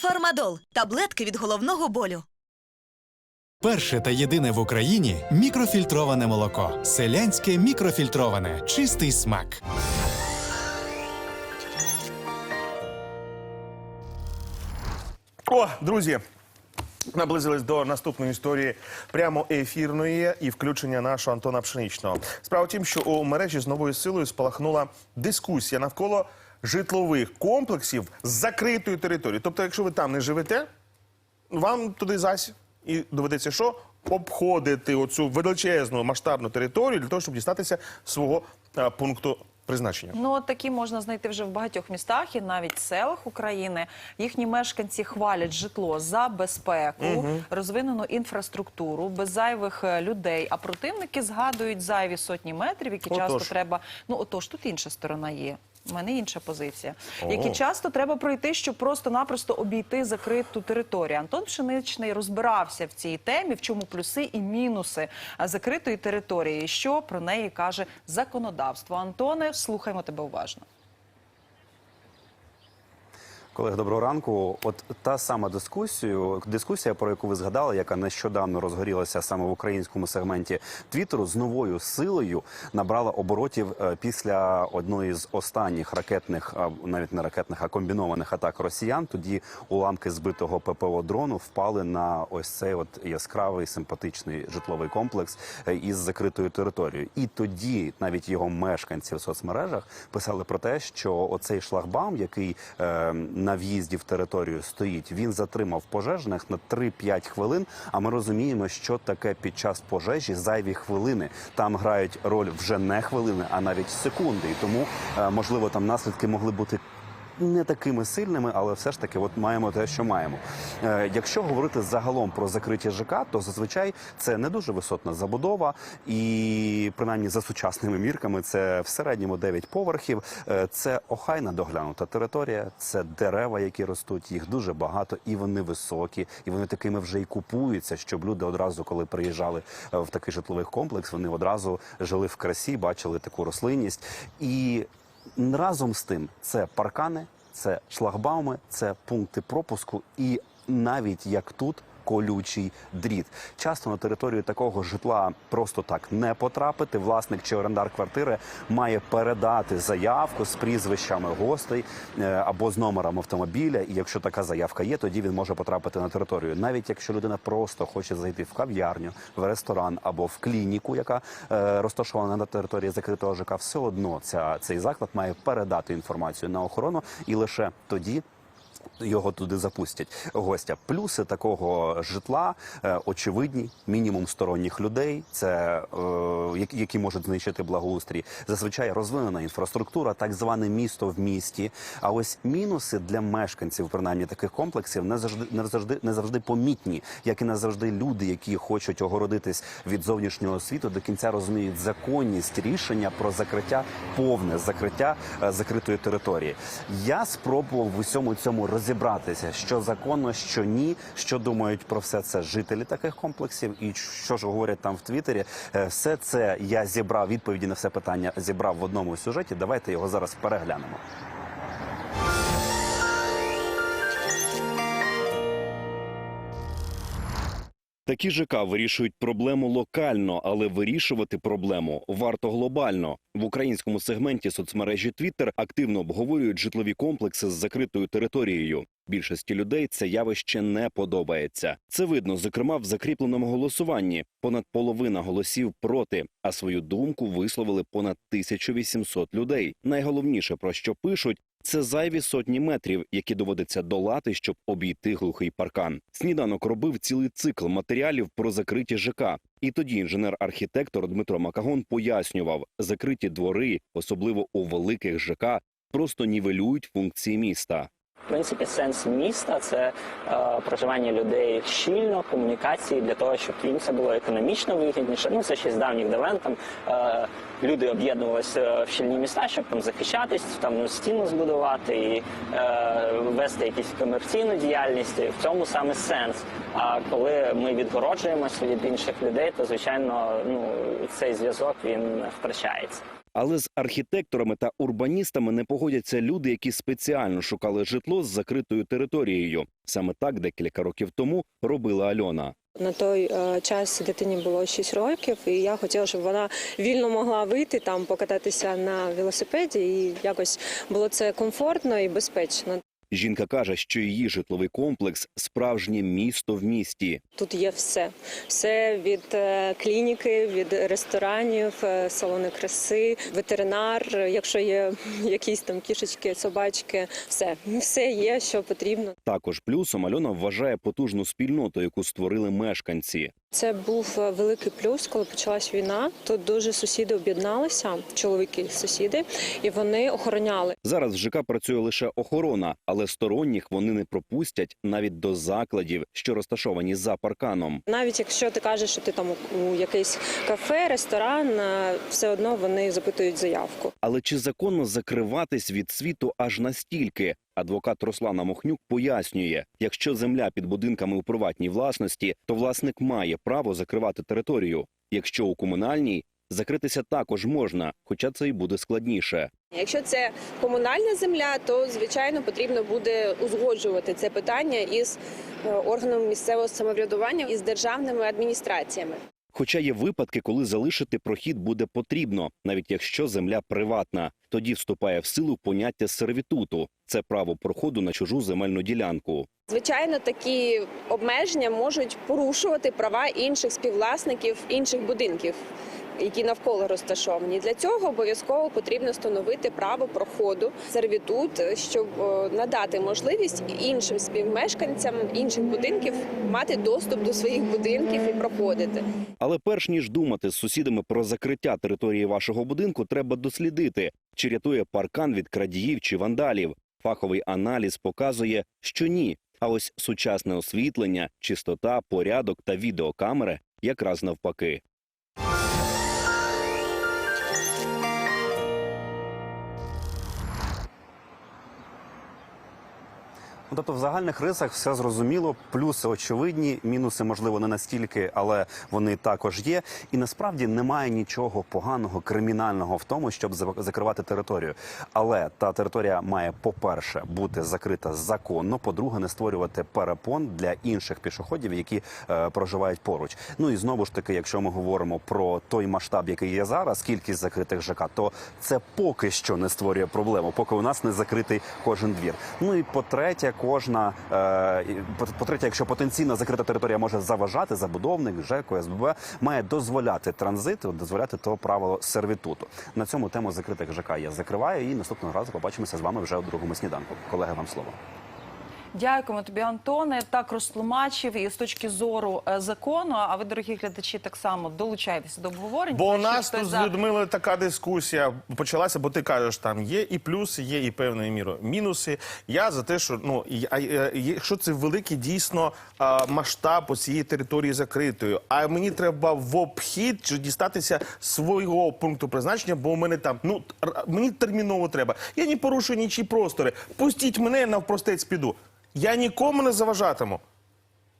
Фармадол таблетки від головного болю. Перше та єдине в Україні мікрофільтроване молоко. Селянське мікрофільтроване. Чистий смак. О, друзі, наблизились до наступної історії прямо ефірної і включення нашого Антона Пшеничного. Справа в тім, що у мережі з новою силою спалахнула дискусія навколо житлових комплексів з закритою територією. Тобто, якщо ви там не живете, вам туди зась і доведеться що? Обходити оцю величезну масштабну територію для того, щоб дістатися свого е, пункту призначення. Ну, от такі можна знайти вже в багатьох містах і навіть селах України. Їхні мешканці хвалять житло за безпеку, розвинену інфраструктуру, без зайвих е, людей. А противники згадують зайві сотні метрів, які часто треба. Ну отож, тут інша сторона є. У мене інша позиція, О. які часто треба пройти, щоб просто-напросто обійти закриту територію. Антон Пшеничний розбирався в цій темі, в чому плюси і мінуси закритої території. Що про неї каже законодавство? Антоне, слухаємо тебе уважно. Колеги, доброго ранку. От та сама дискусію, дискусія, про яку ви згадали, яка нещодавно розгорілася саме в українському сегменті Твіттеру, з новою силою набрала оборотів е, після одної з останніх ракетних, навіть не ракетних, а комбінованих атак росіян. Тоді уламки збитого ППО дрону впали на ось цей от яскравий симпатичний житловий комплекс е, із закритою територією. І тоді навіть його мешканці в соцмережах писали про те, що оцей шлагбаум, який е, на в'їзді в територію стоїть, він затримав пожежних на 3-5 хвилин. А ми розуміємо, що таке під час пожежі зайві хвилини. Там грають роль вже не хвилини, а навіть секунди. І тому е, можливо там наслідки могли бути. Не такими сильними, але все ж таки, от маємо те, що маємо. Е, якщо говорити загалом про закриті ЖК, то зазвичай це не дуже висотна забудова, і принаймні за сучасними мірками це в середньому 9 поверхів. Е, це охайна доглянута територія, це дерева, які ростуть, їх дуже багато, і вони високі, і вони такими вже і купуються, щоб люди одразу, коли приїжджали е, в такий житловий комплекс, вони одразу жили в красі, бачили таку рослинність і. Разом з тим, це паркани, це шлагбауми, це пункти пропуску, і навіть як тут. Колючий дріт. Часто на територію такого житла просто так не потрапити. Власник чи орендар квартири має передати заявку з прізвищами гостей е, або з номером автомобіля. І якщо така заявка є, тоді він може потрапити на територію. Навіть якщо людина просто хоче зайти в кав'ярню, в ресторан або в клініку, яка е, розташована на території закритого ЖК, все одно ця цей заклад має передати інформацію на охорону, і лише тоді. Його туди запустять гостя. Плюси такого житла е, очевидні. Мінімум сторонніх людей, це е, які, можуть знищити благоустрій. Зазвичай розвинена інфраструктура, так зване місто в місті. А ось мінуси для мешканців, принаймні таких комплексів, не завжди не завжди не завжди помітні, як і не завжди люди, які хочуть огородитись від зовнішнього світу, до кінця розуміють законність рішення про закриття, повне закриття е, закритої території. Я спробував в усьому цьому розібратися, що законно, що ні, що думають про все це жителі таких комплексів, і що ж говорять там в Твіттері. Е, Все це я зібрав відповіді на все питання. Зібрав в одному сюжеті. Давайте його зараз переглянемо. Такі ЖК вирішують проблему локально, але вирішувати проблему варто глобально. В українському сегменті соцмережі Twitter активно обговорюють житлові комплекси з закритою територією. Більшості людей це явище не подобається. Це видно, зокрема, в закріпленому голосуванні. Понад половина голосів проти, а свою думку висловили понад 1800 людей. Найголовніше про що пишуть. Це зайві сотні метрів, які доводиться долати, щоб обійти глухий паркан. Сніданок робив цілий цикл матеріалів про закриті ЖК. І тоді інженер-архітектор Дмитро Макагон пояснював, закриті двори, особливо у великих ЖК, просто нівелюють функції міста. В принципі, сенс міста це е, проживання людей щільно, комунікації для того, щоб їм це було економічно вигідніше. Ну це ще з давніх давен. Там е, люди об'єднувалися в щільні міста, щоб там захищатись, там ну, стіну збудувати і е, вести якусь комерційну діяльність. В цьому саме сенс. А коли ми відгороджуємося від інших людей, то звичайно ну цей зв'язок він втрачається. Але з архітекторами та урбаністами не погодяться люди, які спеціально шукали житло з закритою територією. Саме так декілька років тому робила Альона. На той е, час дитині було 6 років, і я хотіла, щоб вона вільно могла вийти там, покататися на велосипеді, і якось було це комфортно і безпечно. Жінка каже, що її житловий комплекс справжнє місто в місті. Тут є все. Все від е, клініки, від ресторанів, е, салони краси, ветеринар, якщо є якісь там кішечки, собачки, все, все є, що потрібно. Також плюсом Альона вважає потужну спільноту, яку створили мешканці. Це був е, великий плюс, коли почалась війна. Тут дуже сусіди об'єдналися, чоловіки, сусіди, і вони охороняли. Зараз в ЖК працює лише охорона, але сторонніх вони не пропустять навіть до закладів, що розташовані за парканом. Навіть якщо ти кажеш, що ти там у якийсь кафе, ресторан, е, все одно вони запитують заявку. Але чи законно закриватись від світу аж настільки? Адвокат Руслана Мохнюк пояснює, якщо земля під будинками у приватній власності, то власник має право закривати територію. Якщо у комунальній, закритися також можна, хоча це й буде складніше. Якщо це комунальна земля, то звичайно потрібно буде узгоджувати це питання із е, органами місцевого самоврядування і з державними адміністраціями. Хоча є випадки, коли залишити прохід буде потрібно, навіть якщо земля приватна. Тоді вступає в силу поняття сервітуту це право проходу на чужу земельну ділянку. Звичайно, такі обмеження можуть порушувати права інших співвласників інших будинків. Які навколо розташовані для цього обов'язково потрібно встановити право проходу сервітут, щоб е, надати можливість іншим співмешканцям інших будинків мати доступ до своїх будинків і проходити. Але перш ніж думати з сусідами про закриття території вашого будинку, треба дослідити, чи рятує паркан від крадіїв чи вандалів. Фаховий аналіз показує, що ні. А ось сучасне освітлення, чистота, порядок та відеокамери якраз навпаки. Ну, тобто, в загальних рисах все зрозуміло, плюси очевидні, мінуси можливо не настільки, але вони також є. І насправді немає нічого поганого, кримінального в тому, щоб закривати територію. Але та територія має, по-перше, бути закрита законно. По-друге, не створювати перепон для інших пішоходів, які е, проживають поруч. Ну і знову ж таки, якщо ми говоримо про той масштаб, який є зараз, кількість закритих ЖК, то це поки що не створює проблему, поки у нас не закритий кожен двір. Ну і по-третє, кожна е, по- по-третє, якщо потенційно закрита територія може заважати, забудовник, ЖЕКО, СББ має дозволяти транзит, дозволяти то правило сервітуту. На цьому тему закритих ЖК я закриваю. І наступного разу побачимося з вами вже у другому сніданку. Колеги, вам слово. Дякуємо тобі, Антоне. Так розтлумачив і з точки зору е, закону. А ви, дорогі глядачі, так само долучайтеся до обговорень. Бо у нас тут з за- Людмилою така дискусія почалася, бо ти кажеш, там є і плюси, є і певною мірою мінуси. Я за те, що ну якщо це великий дійсно масштаб цієї території закритою, а мені треба в обхід чи дістатися свого пункту призначення, бо у мене там ну мені терміново треба. Я не порушую нічі простори. Пустіть мене навпростець піду. Я нікому не заважатиму.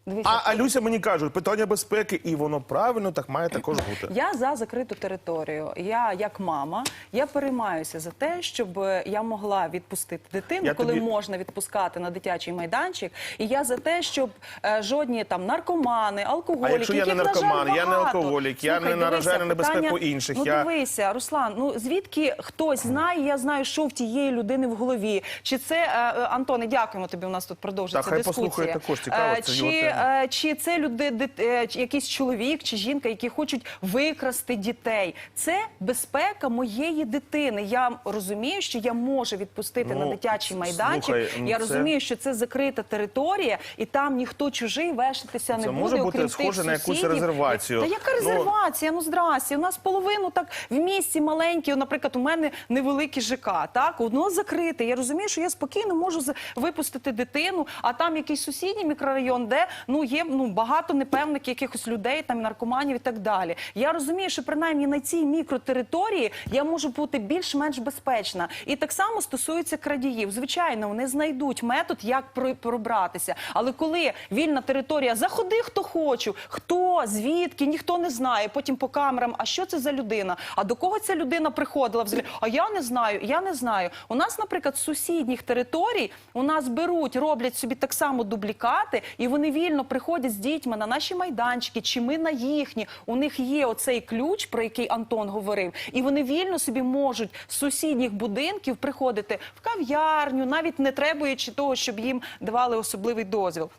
Дивіться, А, а Люся мені кажуть, питання безпеки, і воно правильно так має також бути. Я за закриту територію. Я як мама, я переймаюся за те, щоб я могла відпустити дитину, Я коли тобі- можна відпускати на дитячий майданчик. І я за те, щоб е, жодні там наркомани, алкоголіки, А якщо я не яких, на жаль, наркоман, я не алкоголік, я Слухай, не наражаю на небезпеку питання- інших, Ну я- дивися, Руслан. Ну звідки хтось знає? Я знаю, що в тієї людини в голові. Чи це е, е, Антоне? Дякуємо тобі. У нас тут продовжується Та хай дискусія. послухає також, цікаво, це чи. Е, чи це люди, дит- е, якийсь чоловік чи жінка, які хочуть викрасти дітей. Це безпека моєї дитини. Я розумію, що я можу відпустити Ну, на дитячий майданчик. слухай, ну, я це- розумію, що це закрита територія, і там ніхто чужий вештатися не Це буде. може бути схоже на якусь резервацію. Та яка Ну, резервація? Ну, здрасте. У нас половину так в місті маленькі. Наприклад, у мене невеликий ЖК. Так, одно закрите. Я розумію, що я спокійно можу випустити дитину, а там якийсь сусідній мікрорайон, де ну є ну багато непевних якихось людей, там наркоманів і так далі. Я розумію, що принаймні на цій мікротериторії я можу бути більш-менш безпечна. І так само стосується крадіїв. Звичайно, вони знайдуть метод, як пробратися. Але коли вільна територія, заходи хто хочу, хто звідки, ніхто не знає. Потім по камерам, а що це за людина? А до кого ця людина приходила взагалі? А я не знаю, я не знаю. У нас, наприклад, з сусідніх територій у нас беруть, роблять собі так само дублікати, і вони вільно приходять з дітьми на наші майданчики, чи ми на їхні. У них є оцей ключ, про який Антон говорив, і вони вільно собі можуть з сусідніх будинків приходити в кав'ярню, навіть не требуючи того, щоб їм давали особливий дозвіл.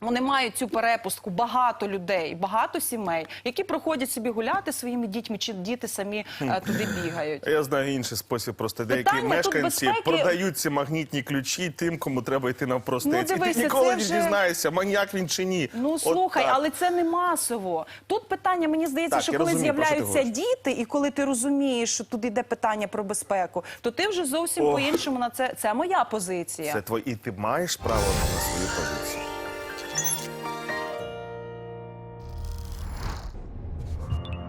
Вони мають цю перепустку багато людей, багато сімей, які проходять собі гуляти своїми дітьми, чи діти самі е, туди бігають. Я знаю інший спосіб. Просто деякі Питання тут мешканці безпеки- продають ці магнітні ключі тим, кому треба йти навпростець. Ну, і дивися, ти ніколи це не вже- дізнаєшся, маньяк він чи ні. Ну От слухай, так. але це не масово. Тут питання, мені здається, Так, що я коли розумію, про що ти з'являються говориш. діти, і коли ти розумієш, що тут йде питання про безпеку, то ти вже зовсім Ох. по-іншому на це. Це моя позиція. Це твої, і ти маєш право на свою позицію.